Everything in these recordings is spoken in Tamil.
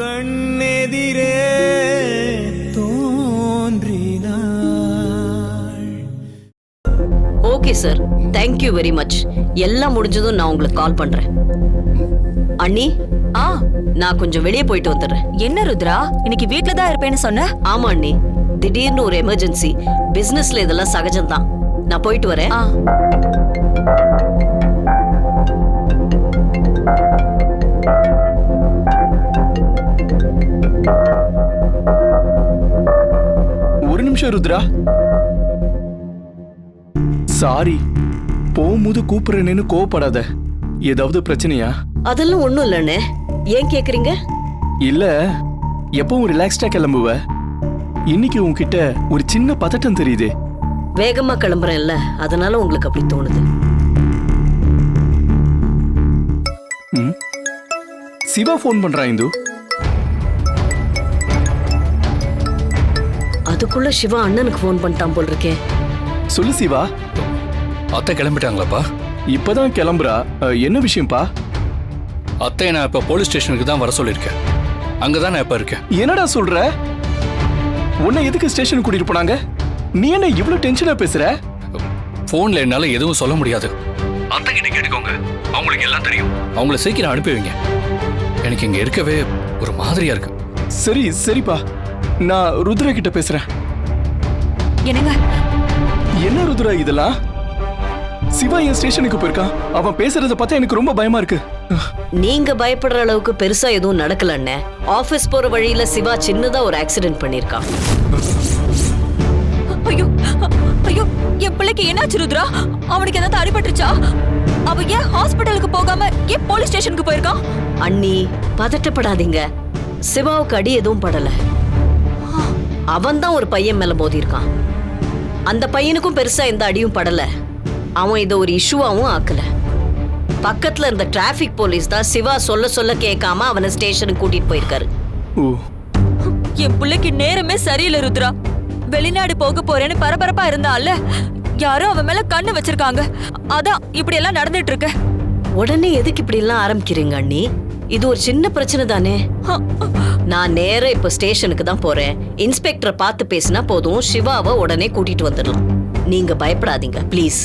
Kannethire okay sir thank you very much எல்லாம் முடிஞ்சதும் நான் உங்களுக்கு கால் பண்றேன். அண்ணி? ஆ. நான் கொஞ்சம் வெளியே போயிட்டு வந்துடுறேன். என்ன ருத்ரா? இன்னைக்கு வீட்ல தான் இருப்பேன்னு சொன்ன? ஆமா அண்ணி. திடீர்னு ஒரு எமர்ஜென்சி பிசினஸ்ல இதெல்லாம் சகஜம்தான். நான் போயிட்டு வரேன். நிமிஷம் ருத்ரா. சாரி போகும்போது கூப்பிடுறேன்னு கோவப்படாத. ஏதாவது பிரச்சனையா? அதெல்லாம் ஒண்ணும் இல்லண்ணே. ஏன் கேக்குறீங்க? இல்ல எப்பவும் ரிலாக்ஸ்டா கிளம்புவ. இன்னைக்கு உன்கிட்ட ஒரு சின்ன பதட்டம் தெரியுது. வேகமா கிளம்புறேன்ல. அதனால உங்களுக்கு அப்படி தோணுது? சிவா ஃபோன் பண்றான் இந்து. அதுக்குள்ள சிவா அண்ணனுக்கு ஃபோன் பண்ணிட்டான் போல் இருக்கே சொல்லு சிவா. அத்தை கிளம்பிட்டாங்களாப்பா? இப்பதான் கிளம்புறா. அஹ், என்ன விஷயம்ப்பா? அத்தை நான் இப்போ போலீஸ் ஸ்டேஷனுக்கு தான் வர சொல்லியிருக்கேன். அங்கே தான் நான் இப்போ இருக்கேன். என்னடா சொல்ற? உன்னை எதுக்கு ஸ்டேஷன் கூட்டிட்டு போனாங்க? நீ என்ன இவ்வளவு டென்ஷனா பேசுற? ஃபோனில் என்னால் எதுவும் சொல்ல முடியாது. அத்தை கிட்ட கேட்டுக்கோங்க. அவங்களுக்கு எல்லாம் தெரியும். அவங்கள சீக்கிரம் அனுப்பி வைங்க. எனக்கு இங்கே இருக்கவே ஒரு மாதிரியா இருக்கு. சரி சரிப்பா. நான் ருத்ரா கிட்ட பேசுறேன். என்னங்க? என்ன ருத்ரா இதெல்லாம்? சிவா என் ஸ்டேஷனுக்கு போயிருக்கான். அவன் பேசுறத பார்த்தா எனக்கு ரொம்ப பயமா இருக்கு. நீங்க பயப்படுற அளவுக்கு பெருசா எதுவும் நடக்கல அண்ணே. ஆபீஸ் போற வழியில சிவா சின்னதா ஒரு ஆக்சிடென்ட் பண்ணிருக்கான் ஐயோ ஐயோ என் பிள்ளைக்கு என்னாச்சு ருத்ரா? அவனுக்கு ஏதாவது அடிபட்டுருச்சா? அவ ஏன் ஹாஸ்பிட்டலுக்கு போகாம ஏன் போலீஸ் ஸ்டேஷனுக்கு போயிருக்கான்? அண்ணி பதட்டப்படாதீங்க. சிவாவுக்கு அடி எதுவும் படல. அவன் தான் ஒரு பையன் மேல மோதிருக்கான் அந்த பையனுக்கும் பெருசா எந்த அடியும் படல. அவன் இதை ஒரு இஷ்யூவாவும் ஆக்கல. பக்கத்துல இருந்த டிராஃபிக் போலீஸ் தான் சிவா சொல்ல சொல்ல கேட்காம அவனை ஸ்டேஷனுக்கு கூட்டிட்டு போயிருக்காரு. என் பிள்ளைக்கு நேரமே சரியில்லை ருத்ரா. வெளிநாடு போக போறேன்னு பரபரப்பா இருந்தால யாரோ அவன் மேல கண்ணு வச்சிருக்காங்க. அதான் இப்படி எல்லாம் நடந்துட்டு இருக்கு. உடனே எதுக்கு இப்படி எல்லாம் ஆரம்பிக்கிறீங்க அண்ணி? இது ஒரு சின்ன பிரச்சனை தானே? நான் நேரா இப்ப ஸ்டேஷனுக்கு தான் போறேன். இன்ஸ்பெக்டரை பார்த்து பேசினா போதும். சிவாவை உடனே கூட்டிட்டு வந்துடலாம். நீங்க பயப்படாதீங்க ப்ளீஸ்.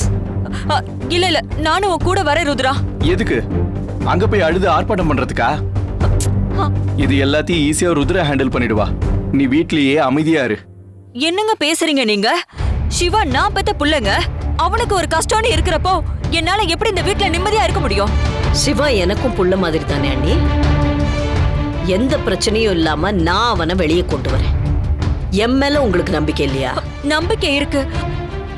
இல்ல இல்ல. நானும் உன் கூட வரேன் ருத்ரா. எதுக்கு? அங்க போய் அழுது ஆர்ப்பாட்டம் பண்றதுக்கா? இது எல்லாத்தையும் ஈஸியா ருத்ரா ஹேண்டில் பண்ணிடுவா. நீ வீட்லயே அமைதியா இரு. என்னங்க பேசுறீங்க நீங்க? சிவா நான் பெத்த புள்ளைங்க. அவனுக்கு ஒரு கஷ்டம்னு இருக்கிறப்போ என்னால எப்படி இந்த வீட்ல நிம்மதியா இருக்க முடியும்? சிவா எனக்கும் புள்ள மாதிரி தானே அண்ணி? எந்த பிரச்சனையும் இல்லாம நான் அவனை வெளியே கொண்டு வரேன். என் மேல உங்களுக்கு நம்பிக்கை இல்லையா? நம்பிக்கை இருக்கு.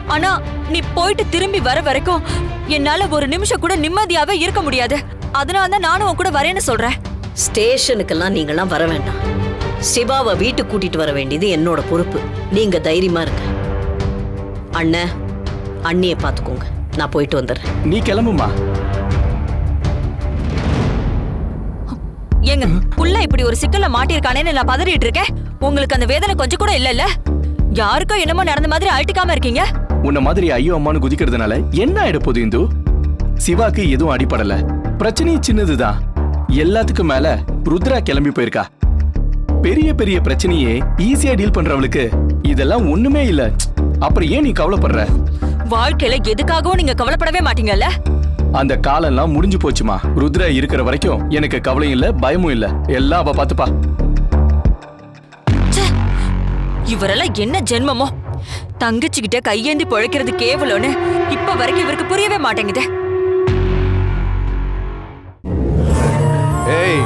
ஆனா நீ போயிட்டு திரும்பி வர வரைக்கும் என்னால ஒரு நிமிஷம் கூட நிம்மதியாவே இருக்க முடியாது. அதனால தான் நானும் உன் கூட வரேன்னு சொல்றேன். ஸ்டேஷனுக்கெல்லாம் நீங்களாம் வர வேண்டாம். சிவாவை வீட்டுக்கு கூட்டிட்டு வர வேண்டியது என்னோட பொறுப்பு. நீங்க தைரியமா இருங்க. அண்ணன் அண்ணியை பார்த்துக்கோங்க. நான் போயிட்டு வந்துடுறேன். நீ கிளம்புமா? ஏங்க புள்ள இப்படி ஒரு சிக்கல்ல மாட்டிருக்கானேன்னு நான் பதறிட்டு இருக்கேன். உங்களுக்கு அந்த வேதனை கொஞ்சம் கூட இல்லல்ல? யாருக்கோ என்னமோ நடந்த மாதிரி அழட்டிக்காம இருக்கீங்க? உன்ன மாதிரி ஐயோ அம்மான்னு குதிக்கிறதுனால என்ன ஆயிட போகுது இந்து? சிவாக்கு எதுவும் அடிபடல. பிரச்சனையும் சின்னதுதான். எல்லாத்துக்கும் மேல ருத்ரா கிளம்பி போயிருக்கா. பெரிய பெரிய பிரச்சனையே ஈஸியா டீல் பண்றவளுக்கு இதெல்லாம் ஒண்ணுமே இல்ல. அப்புறம் ஏன் நீ கவலைப்படுற? வாழ்க்கையில எதுக்காகவும் நீங்க கவலைப்படவே மாட்டீங்கல்ல? அந்த காலம்லாம் முடிஞ்சு போச்சுமா. ருத்ரா இருக்கிற வரைக்கும் எனக்கு கவலையும் இல்ல பயமும் இல்ல. எல்லாம் அவ பாத்துப்பா. ச்சே, இவரெல்லாம் என்ன ஜென்மமோ? தங்கச்சிக்கிட்ட கையேந்தி பொழைக்கிறது கேவலம்னு இப்ப வரைக்கும் இவருக்கு புரியவே மாட்டேங்குது. ஏய்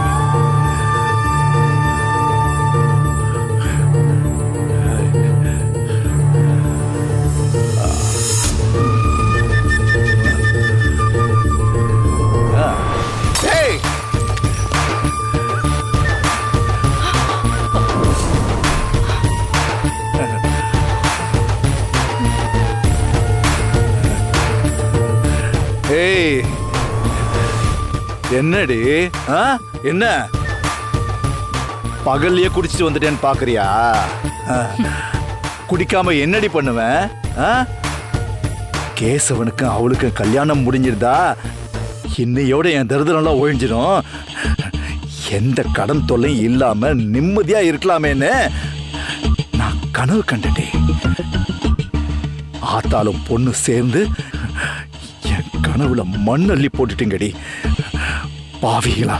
ஏய். என்னடி? ஆ? என்ன? பகல்லையே குடிச்சிட்டு வந்துட்டேன்னு பாக்குறியா? ஆ. குடிக்காம என்னடி பண்ணுவேன்? ஆ? கேசவனுக்கும் அவளுக்கும் கல்யாணம் முடிஞ்சிருந்தா இன்னையோட என் தரித்திரம்லாம் ஒழிஞ்சிடும் எந்த கடன் தொல்லையும் இல்லாம நிம்மதியா இருக்கலாமேன்னு நான் கனவு கண்டேன் ஆத்தாலும் பொண்ணு சேர்ந்து கனவுல மண் அள்ளி போட்டுட்டீங்கடி. பாவிகளா.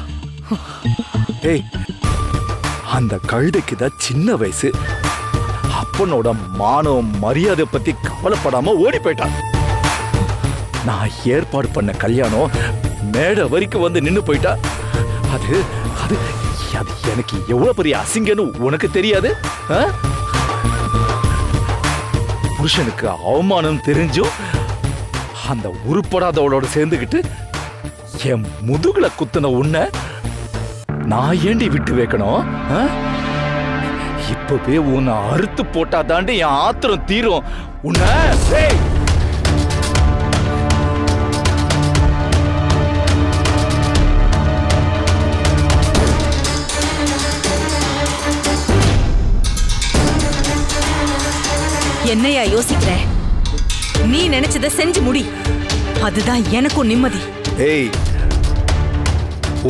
ஏய் அந்த கழுதைக்கு தான் சின்ன வயசு. அப்பனோட மானம் மரியாதை பத்தி கவலைப்படாம ஓடி போயிட்டான். நான் ஏற்பாடு பண்ண கல்யாணம் மேடை வரைக்கும் வந்து நின்னு போயிட்டா. அது அது அது எனக்கு எவ்வளவு பெரிய அசிங்கன்னு உனக்கு தெரியாது? புருஷனுக்கு அவமானம் தெரிஞ்சும் அந்த உருப்படாதவளோட சேர்ந்துக்கிட்டு என் முதுகுல குத்துன உன்னை நான் ஏண்டி விட்டு வைக்கணும் ஆ? இப்பவே உன்னை அறுத்து போட்டா தாண்டி என் ஆத்திரம் தீரும். உன்னை என்னையா யோசிக்கிறேன் நினைச்சத செஞ்சு முடி. அதுதான் எனக்கும் நிம்மதி. ஏய்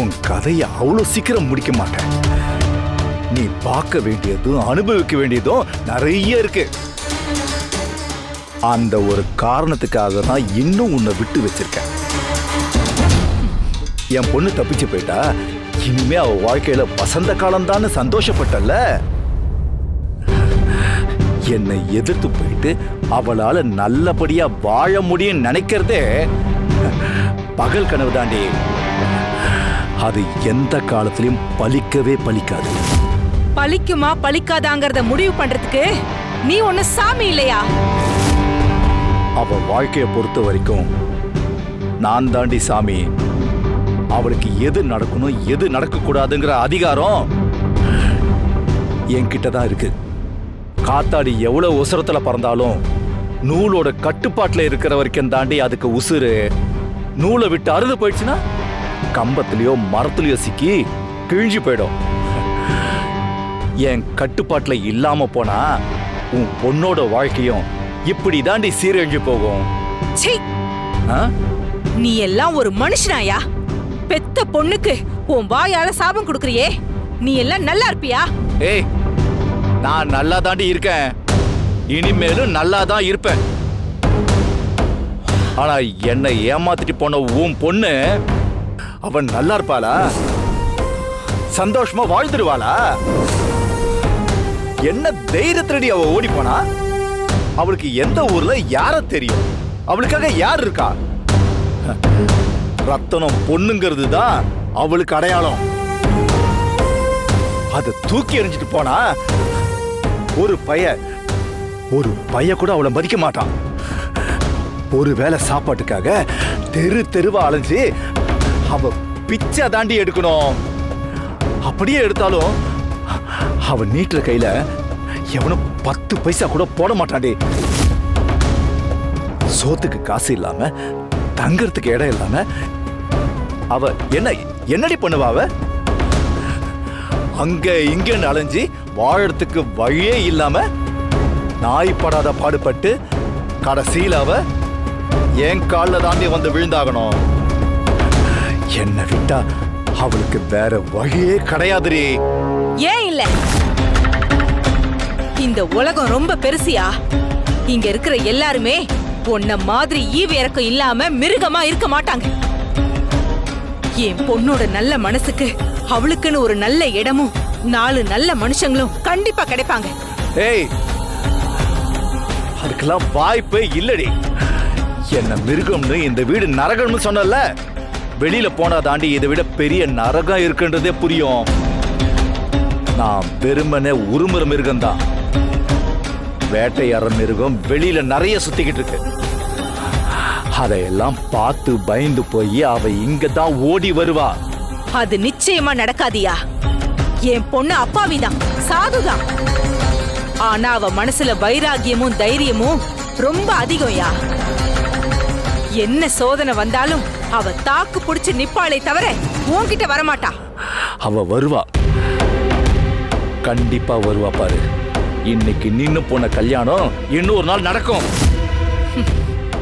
உன் கதையை அவ்வளோ சீக்கிரம் முடிக்க மாட்டேன். நீ பார்க்க வேண்டியதும் அனுபவிக்க வேண்டியதும் நிறைய இருக்கு. அந்த ஒரு காரணத்துக்காக தான் இன்னும் உன்னை விட்டு வச்சிருக்கேன். என் பொண்ணு தப்பிச்சு போயிட்டா இனிமே அவ வாழ்க்கையில வசந்த காலம் தான் சந்தோஷப்பட்டல்ல? என்னை எதிர்த்து போயிட்டு அவளால நல்லபடியா வாழ முடியும் நினைக்கிறதே பகல் கனவு தாண்டி. அது எந்த காலத்திலையும் பலிக்கவே பலிக்காது பலிக்குமா பலிக்காதாங்கிறத முடிவு பண்றதுக்கு நீ ஒண்ணு சாமி இல்லையா? அவ வாழ்க்கையை பொறுத்த வரைக்கும் நான் தாண்டி சாமி. அவளுக்கு எது நடக்கணும் எது நடக்கக்கூடாதுங்கிற அதிகாரம் என்கிட்ட தான் இருக்கு. காத்தாடி எவ்வளவு உசரத்துல பறந்தாலும் நூலோட கட்டுப்பாட்டுல இருக்கிற வரைக்கும் தாண்டி அதுக்கு உசுரு நூலை விட்டு அறுது போயிடுச்சுன்னா கம்பத்திலயோ மரத்துலயோ சிக்கி கிழிஞ்சு போயிடும். என் கட்டுப்பாட்டுல இல்லாம போனா உன் பொண்ணோட வாழ்க்கையும் இப்படி தாண்டி சீரழிஞ்சு போகும்? நீ எல்லாம் ஒரு மனுஷனாயா? பெத்த பொண்ணுக்கு உன் வாயால சாபம் கொடுக்கறியே? நீ எல்லாம் நல்லா இருப்பியா? ஏய் நான் நல்லா தாண்டி இருக்கேன். இனிமேலும் நல்லா தான் இருப்பேன். ஆனா என்னை ஏமாத்திட்டு போன உன் பொண்ணு அவன் நல்லா இருப்பாளா? சந்தோஷமா வாழ்ந்துடுவாளா? என்ன தைரியத்திலடி அவ ஓடி போனா? அவளுக்கு எந்த ஊர்ல யார தெரியும்? அவளுக்காக யார் இருக்கா? ரத்தனம் பொண்ணுங்கிறது தான் அவளுக்கு அடையாளம். அதை தூக்கி எறிஞ்சிட்டு போனா ஒரு பைய ஒரு பைய கூட அவளை மதிக்க மாட்டான். ஒரு வேளை சாப்பாட்டுக்காக தெரு தெருவா அலைஞ்சு அவ பிச்சை தாண்டி எடுக்கணும். அப்படியே எடுத்தாலும் அவ நீட்டுற கையில எவனும் பத்து பைசா கூட போட மாட்டான்டி சோத்துக்கு காசு இல்லாம தங்கறதுக்கு இடம் இல்லாம அவ என்ன என்னடி பண்ணுவா அவ? அங்க இங்கன்னு அலைஞ்சி வாழறதுக்கு வழியே இல்லாம நாய் படாத பாடுபட்டு கடைசியில அவ என் காலில் தாண்டி வந்து விழுந்தாகணும். என்ன விட்டா அவளுக்கு வேற வழியே கிடையாதுரி ஏன் இல்ல? இந்த உலகம் ரொம்ப பெருசியா? இங்க இருக்கிற எல்லாருமே உன்ன மாதிரி ஈவு இறக்கம் இல்லாம மிருகமா இருக்க மாட்டாங்க. என் பொண்ணோட நல்ல மனசுக்கு அவளுக்குன்னு ஒரு நல்ல இடமும் நாலு நல்ல மனுஷங்களும் கண்டிப்பா கிடைப்பாங்க. ஏய் அதுக்கெல்லாம் வாய்ப்பே இல்லடி. என்ன மிருகம்னு இந்த வீடு நரகம்னு சொன்னல வெளியில போனா தாண்டி இதை விட பெரிய நரகம் இருக்குன்றதே புரியும். நான் வெறுமனே உருமுற மிருகம் தான் வேட்டையாடுற மிருகம் வெளியில நிறைய சுத்திக்கிட்டு இருக்கு. அதையெல்லாம் பார்த்து பயந்து போய் அவ இங்க தான் ஓடி வருவா. அது நிச்சயமா நடக்காதியா? என் பொண்ணு அப்பாவிதான் சாதுதான். ஆனா அவ மனசுல வைராகியமும் தைரியமும் ரொம்ப அதிகம்யா. என்ன சோதனை வந்தாலும் அவ தாக்கு புடிச்சு நிப்பாளே தவிர உன்கிட்ட வரமாட்டா. அவ வருவா. கண்டிப்பா வருவா பாரு. இன்னைக்கு நின்னு போன கல்யாணம் இன்னொரு நாள் நடக்கும்.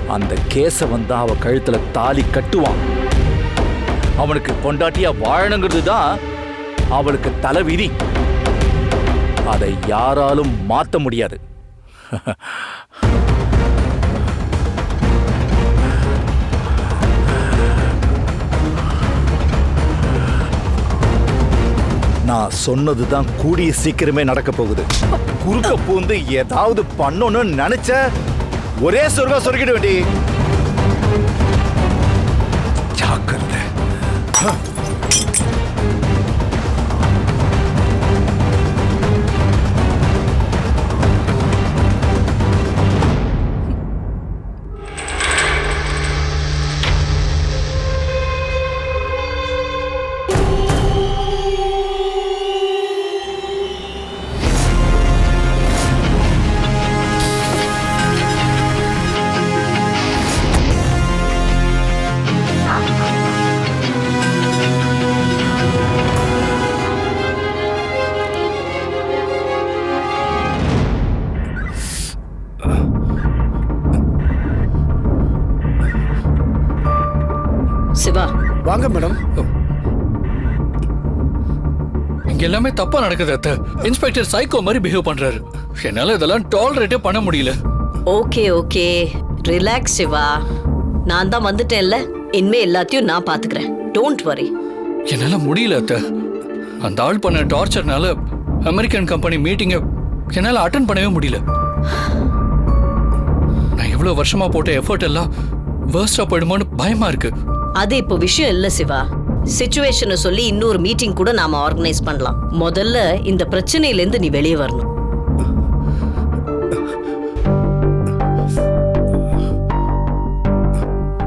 அந்த கேசவன் தான் அவ கழுத்துல தாலி கட்டுவான். அவனுக்கு பொண்டாட்டியா வாழணுங்கிறது தான் அவளுக்கு தலைவிதி. அதை யாராலும் மாத்த முடியாது. நான் சொன்னதுதான் கூடிய சீக்கிரமே நடக்க போகுது. குறுக்க பூந்து ஏதாவது பண்ணணும்னு நினைச்ச ஒரே சொர்க்கா சொருகிட வேண்டி 看 சிவா வாங்க மேடம். இங்க எல்லாமே தப்பா நடக்குது அத்தை. இன்ஸ்பெக்டர் சைக்கோ மாதிரி பிஹேவ் பண்றாரு. என்னால இதெல்லாம் டாலரேட்டே பண்ண முடியல. Okay okay. ரிலாக்ஸ் சிவா. நான் தான் வந்துட்டேன்ல. இனிமே எல்லாத்தையும் நான் பாத்துக்கிறேன். டோன்ட் வரி என்னால முடியல அத்தை. அந்த ஆள் பண்ண டார்ச்சர்னால அமெரிக்கன் கம்பெனி மீட்டிங்கை என்னால அட்டன் பண்ணவே முடியல. நான் எவ்வளவு வருஷமா போட்ட எஃபர்ட் எல்லாம் வேர்ஸ்டா போயிடுமோன்னு பயமா இருக்கு. அது இப்போ விஷயம் இல்ல சிவா. சுச்சுவேஷனை சொல்லி இன்னொரு மீட்டிங் கூட நாம ஆர்கனைஸ் பண்ணலாம். முதல்ல இந்த பிரச்சனையில இருந்து நீ வெளியே வரணும்.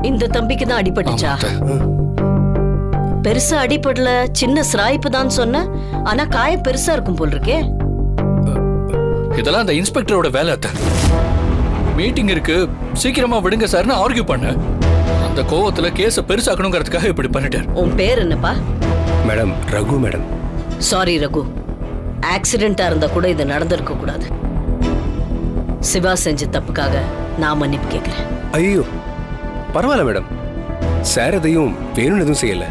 இந்த தம்பிக்கு தான் அடிபட்டுச்சா. பெருசா அடிபடல சின்ன சிராய்ப்பு தான் சொன்ன. ஆனா காயம் பெருசா இருக்கும் போல் இருக்கே இதெல்லாம் அந்த இன்ஸ்பெக்டரோட வேலை அத்தை. மீட்டிங் இருக்கு. சீக்கிரமா விடுங்க சார்னு ஆர்கியூ பண்ண அந்த கோவத்துல கேஸ பெருசாக்கணுங்கிறதுக்காக இப்படி பண்ணிட்டார். உன் பேர் என்னப்பா? Madam Raghu madam. Sorry Raghu. ஆக்சிடென்ட்டா இருந்தா கூட இது நடந்திருக்க கூடாது. சிவா செஞ்ச தப்புக்காக நான் மன்னிப்பு கேட்கிறேன் ஐயோ. பரவாயில்ல மேடம். சார் எதையும் வேணும்னு எதுவும் செய்யல.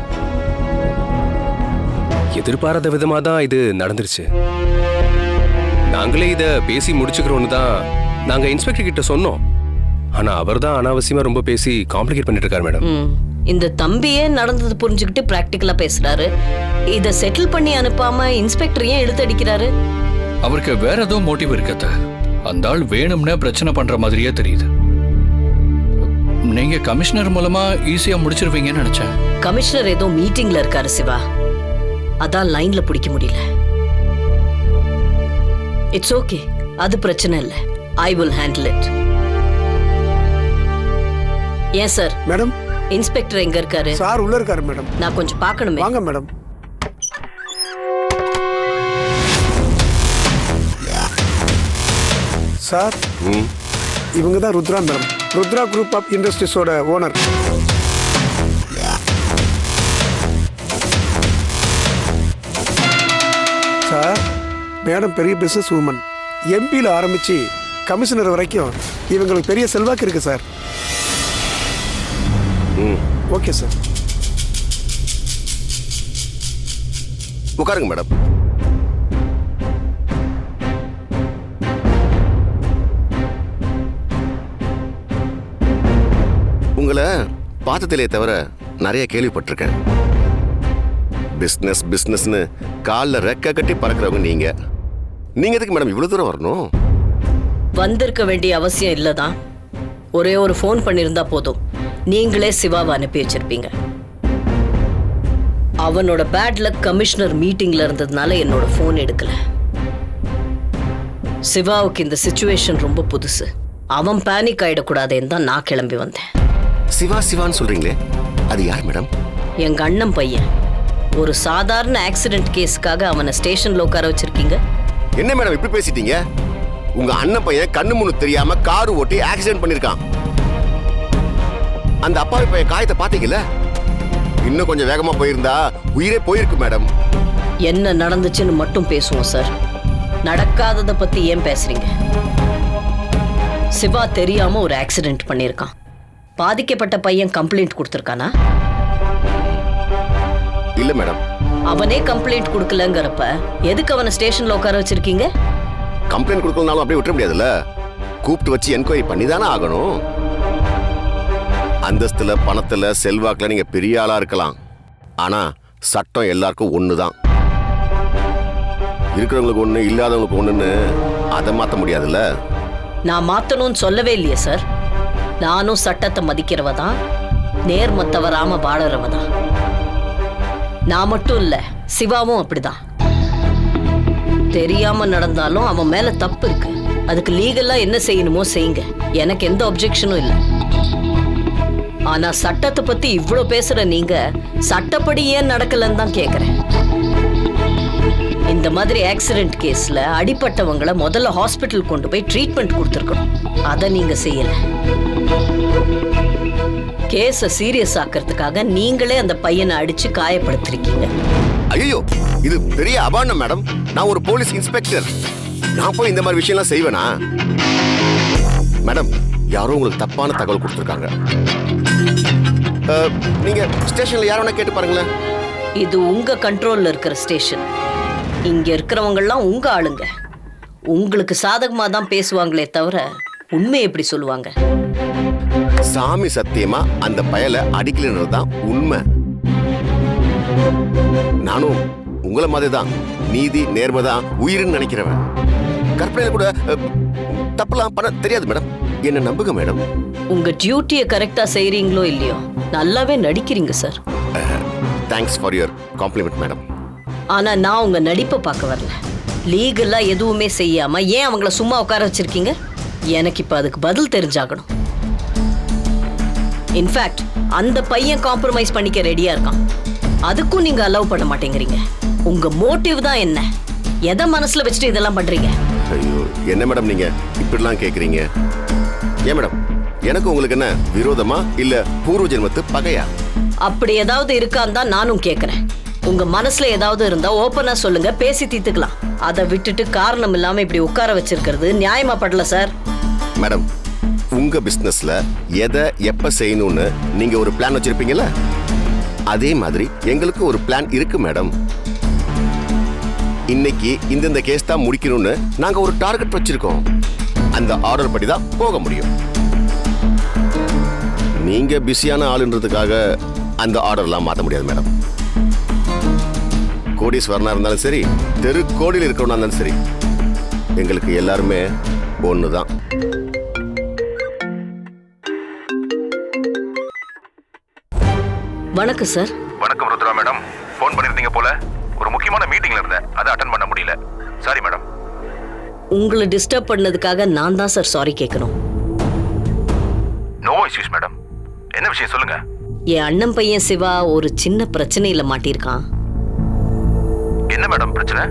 எதிர்பாராத விதமா தான் இது நடந்துருச்சு. நாங்களே இத பேசி முடிச்சுக்கிறோன்னு தான் நாங்க இன்ஸ்பெக்டர் கிட்ட சொன்னோம். ஆனா அவர் தான் அனாவசியமா ரொம்ப பேசி காம்ப்ளிகேட் பண்ணிட்டு இருக்காரு மேடம். இந்த தம்பியே நடந்தது புரிஞ்சுக்கிட்டு பிராக்டிக்கலா பேசுறாரு. இத செட்டில் பண்ணி அனுப்பாம இன்ஸ்பெக்டர் ஏன் இழுத்து அடிக்கிறாரு? அவருக்கு வேற ஏதோ மோட்டிவ் இருக்கத்த அந்த ஆள் வேணும்னே பிரச்சனை பண்ற மாதிரியே தெரியுது. நீங்க கமிஷனர் மூலமா ஈஸியா முடிச்சிருவீங்கன்னு நினைச்சேன். கமிஷனர் ஏதோ மீட்டிங்ல இருக்காரு சிவா. அதான் லைன்ல பிடிக்க முடியல. இட்ஸ் ஓகே அது பிரச்சனை இல்ல. ஐ வில் ஹேண்டில் இட் ஏன் சார்? மேடம்? இன்ஸ்பெக்டர் எங்க இருக்காரு? சார் உள்ள இருக்காரு மேடம். நான் கொஞ்சம் பார்க்கணுமே. வாங்க மேடம். சார் இவங்க தான் Rudra madam. Rudra group of இண்டஸ்ட்ரீஸோட owner sir madam பெரிய பிசினஸ் உமன் எம்பியில் ஆரம்பிச்சு கமிஷனர் வரைக்கும் இவங்களுக்கு பெரிய செல்வாக்கு இருக்கு சார். Okay sir. உட்காருங்க மேடம். உங்களை பார்த்ததிலே தவிர நிறைய கேள்விப்பட்டிருக்கேன். பிஸ்னஸ் பிஸ்னஸ்னு காலில் ரெக்க கட்டி பறக்கிறவங்க நீங்க. நீங்க எதுக்கு மேடம் இவ்வளவு தூரம் வரணும்? வந்திருக்க வேண்டிய அவசியம் இல்லதான். ஒரே ஒரு ஃபோன் பண்ணியிருந்தா போதும். நீங்களே சிவாவை அனுப்பி வச்சிருப்பீங்க. அவனோட பேட் லக் கமிஷனர் மீட்டிங்ல இருந்ததுனால என்னோட ஃபோன் எடுக்கல. சிவாவுக்கு இந்த சுச்சுவேஷன் ரொம்ப புதுசு. அவன் பேனிக் ஆயிடக்கூடாதேன்னு தான் நான் கிளம்பி வந்தேன். சிவா சிவான்னு சொல்றீங்களே? அது யார் மேடம் எங்க அண்ணன் பையன். ஒரு சாதாரண ஆக்சிடென்ட் கேஸுக்காக அவனை ஸ்டேஷன்ல உட்கார வச்சிருக்கீங்க? என்ன மேடம் இப்படி பேசிட்டீங்க? உங்க அண்ணன் பையன் கண்ணு முன்னு தெரியாம காரு ஓட்டி ஆக்சிடென்ட் பண்ணிருக்கான். அந்த அப்பாவி பையன் காயத்தை பாத்தீங்கல்ல இன்னும் கொஞ்சம் வேகமா போயிருந்தா உயிரே போயிருக்கு மேடம். என்ன நடந்துச்சுன்னு மட்டும் பேசுவோம் சார். நடக்காததை பத்தி ஏன் பேசுறீங்க? சிவா தெரியாம ஒரு ஆக்சிடென்ட் பண்ணியிருக்கான். பாதிக்கப்பட்ட பையன் கம்ப்ளைண்ட் கொடுத்துருக்கானா? இல்ல மேடம். அவனே கம்ப்ளைண்ட் கொடுக்கலங்கிறப்ப எதுக்கு அவனை ஸ்டேஷன்ல உட்கார வச்சிருக்கீங்க? கம்ப்ளைண்ட் கொடுக்கலனாலும் அப்படியே விட்டுற முடியாதுல்ல? கூப்பிட்டு வச்சு என்கொயரி பண்ணி தானே ஆகணும். அந்தஸ்துல பணத்துல செல்வாக்குல நீங்க பெரிய ஆளா இருக்கலாம். ஆனா சட்டம் எல்லாருக்கும் ஒண்ணுதான். இருக்கிறவங்களுக்கு ஒண்ணு இல்லாதவங்களுக்கு ஒண்ணுன்னு அதை மாத்த முடியாதுல்ல? நான் மாத்தணும்னு சொல்லவே இல்லையே சார். நானும் சட்டத்தை மதிக்கிறவ தான் நேர்ம தவறாம வாழறவ தான். நான் மட்டும் இல்ல சிவாவும் அப்படிதான். தெரியாம நடந்தாலும் அவன் மேல தப்பு இருக்கு. அதுக்கு லீகலா என்ன செய்யணுமோ செய்யுங்க. எனக்கு எந்த அப்ஜெக்ஷனும் இல்லை. ஆனா சட்டத்தை பத்தி இவ்வளோ பேசுற நீங்க சட்டப்படி ஏன் நடக்கலன்னு தான் கேக்குறேன். இந்த மாதிரி ஆக்சிடென்ட் கேஸ்ல அடிபட்டவங்கள முதல்ல ஹாஸ்பிட்டல் கொண்டு போய் ட்ரீட்மெண்ட் கொடுத்துருக்கணும். அதை நீங்க செய்யல. கேஸ சீரியஸ் ஆக்கிறதுக்காக நீங்களே அந்த பையனை அடிச்சு காயப்படுத்திருக்கீங்க. ஐயோ இது பெரிய அபாண்டம் மேடம். நான் ஒரு போலீஸ் இன்ஸ்பெக்டர். நான் போய் இந்த மாதிரி விஷயம்லாம் செய்வேனா? மேடம் யாரோ உங்களுக்கு தப்பான தகவல் கொடுத்துருக்காங்க. நீங்க ஸ்டேஷன்ல யார வேணா கேட்டு பாருங்களேன். இது உங்க கண்ட்ரோல்ல இருக்கிற ஸ்டேஷன். இங்க இருக்கிறவங்கெல்லாம் உங்க ஆளுங்க. உங்களுக்கு சாதகமா தான் பேசுவாங்களே தவிர உண்மை எப்படி சொல்லுவாங்க? சாமி சத்தியமா அந்த பயலை அடிக்கலன்றது தான் உண்மை. நானும் உங்களை மாதிரி தான். நீதி நேர்மை தான் உயிர்னு நினைக்கிறவன். கற்பனையில கூட தப்பெல்லாம் பண்ண தெரியாது மேடம். என்ன நம்புங்க மேடம். உங்க டியூட்டியை கரெக்டா செய்றீங்களோ இல்லையோ? நல்லாவே நடிக்கிறீங்க sir. Thanks for your compliment madam ஆனா நான் உங்க நடிப்பை பார்க்க வரல. லீகலா எதுவுமே செய்யாம ஏன் அவங்கள சும்மா உட்கார வச்சிருக்கீங்க? எனக்கு இப்ப அதுக்கு பதில் தெரிஞ்சாகணும். இன்ஃபேக்ட் அந்த பையன் காம்ப்ரமைஸ் பண்ணிக்க ரெடியா இருக்கான். அதுக்கும் நீங்க அலோவ் பண்ண மாட்டேங்கிறீங்க. உங்க மோட்டிவ் தான் என்ன? எதை மனசுல வச்சுட்டு இதெல்லாம் பண்றீங்க? ஐயோ என்ன மேடம் நீங்க? இப்படிலாம் கேக்குறீங்க. ஏன் மேடம் எனக்கு உங்களுக்கு என்ன விரோதமா இல்ல பூர்வ ஜென்மத்து பகையா? அப்படி ஏதாவது இருக்கான்னு தான் நானும் கேக்குறேன். உங்க மனசுல ஏதாவது இருந்தா ஓப்பனா சொல்லுங்க பேசி தீர்த்துக்கலாம். அதை விட்டுட்டு காரணம் இல்லாம இப்படி உட்கார வச்சிருக்கிறது நியாயமா படல சார்? மேடம் உங்க பிசினஸ்ல எதை எப்ப செய்யணும்னு நீங்க ஒரு பிளான் வச்சிருப்பீங்கல்ல? அதே மாதிரி எங்களுக்கு ஒரு பிளான் இருக்கு மேடம். இன்னைக்கு இந்தந்த கேஸ் தான் முடிக்கணும்னு நாங்க ஒரு டார்கெட் வச்சிருக்கோம். அந்த ஆர்டர் படி தான் போக முடியும். நீங்க பிஸியான ஆளுன்றதுக்காக அந்த ஆர்டர்லாம் மாத்த முடியாது மேடம். கோடீஸ்வரனா இருந்தாலும் சரி தெரு கோடியில் இருக்கிறவனா இருந்தாலும் சரி எங்களுக்கு எல்லாருமே ஒன்று தான் வணக்கம் சார். வணக்கம் ருத்ரா மேடம். ஃபோன் பண்ணிருந்தீங்க போல ஒரு முக்கியமான மீட்டிங்ல இருந்தேன். அதை அட்டன் பண்ண முடியல. Sorry madam. உங்களை டிஸ்டர்ப் பண்ணதுக்காக நான் தான் சார் சாரி கேட்கணும் நோ இஷ்யூஸ் மேடம். என்ன விஷயம் சொல்லுங்க? என் அண்ணன் பையன் சிவா ஒரு சின்ன பிரச்சனையில மாட்டியிருக்கான். என்ன மேடம் பிரச்சனை?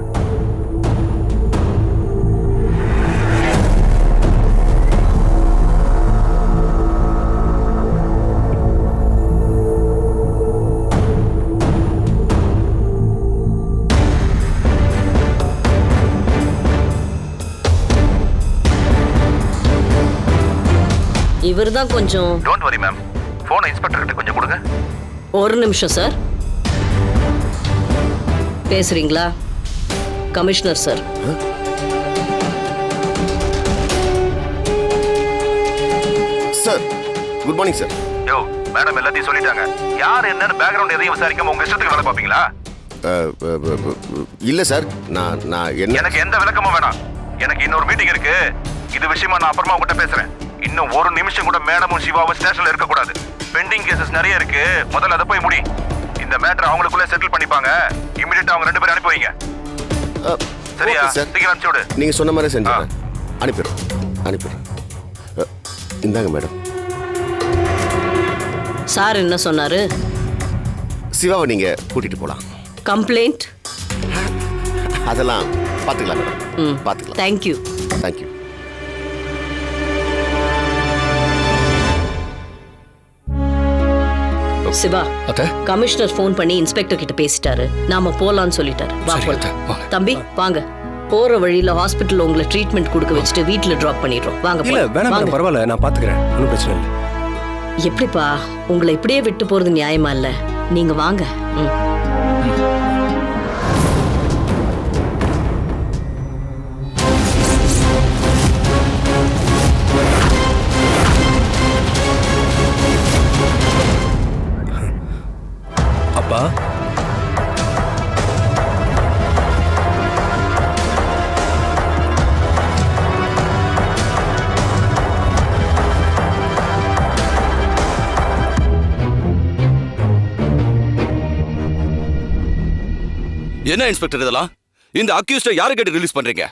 இவர் தான் கொஞ்சம் டோன்ட் வரி மேம் இன்ஸ்பெக்டர் கிட்ட கொஞ்சம் கொடுங்க. ஒரு நிமிஷம் சார் பேசுறீங்களா? Commissioner sir sir good morning sir யோ மேடம் எல்லாத்தையும் சொல்லிட்டாங்க. யார் என்னன்னு பேக்ரவுண்ட் எதையும் விசாரிக்காம உங்க இஷ்டத்துக்கு வேலை பார்ப்பீங்களா? இல்லை சார் நான் நான் என்ன எனக்கு எந்த விளக்கமும் வேணாம். எனக்கு இன்னொரு மீட்டிங் இருக்கு. இது விஷயமா நான் அப்புறமா உங்ககிட்ட பேசுறேன். இன்னும் ஒரு நிமிஷம் கூட மேடமும் சிவாவும் ஸ்டேஷன்ல இருக்க கூடாது பெண்டிங் கேசஸ் நிறைய இருக்கு. முதல்ல அதை போய் முடி. இந்த மேட்டர் அவங்களுக்குள்ள செட்டில் பண்ணிப்பாங்க. இமிடியட்டா அவங்க ரெண்டு பேரும் அனுப்பி வைங்க. சரியா? சீக்கிரம் அனுப்பிச்சு விடு. நீங்கள் சொன்ன மாதிரி செஞ்சுறேன் அனுப்பிடுறோம் அஹ், இந்தாங்க மேடம் சார் என்ன சொன்னாரு? சிவாவை நீங்கள் கூட்டிகிட்டு போகலாம் கம்ப்ளைண்ட் அதெல்லாம் பார்த்துக்கலாம் மேடம் ம். பார்த்துக்கலாம். தேங்க்யூ தேங்க்யூ சிவா அத்தை? கமிஷனர் ஃபோன் பண்ணி இன்ஸ்பெக்டர் கிட்ட பேசிட்டாரு. நாம போலான்னு சொல்லிட்டாரு. வா போலாம். தம்பி வாங்க. போற வழியில ஹாஸ்பிட்டல் உங்களை ட்ரீட்மெண்ட் கொடுக்க வச்சுட்டு வீட்ல டிராப் பண்ணிடுறோம். வாங்க இல்ல. வேணாம் பரவாயில்ல நான் பாத்துக்கிறேன். ஒன்றும் பிரச்சனை இல்லை. எப்படிப்பா? உங்களை இப்படியே விட்டு போறது நியாயமா இல்ல? நீங்க வாங்க. ம். என்ன இன்ஸ்பெக்டர் இதெல்லாம்? இந்த அக்யூஸ்ட யாரை கேட்டு ரிலீஸ் பண்றீங்க?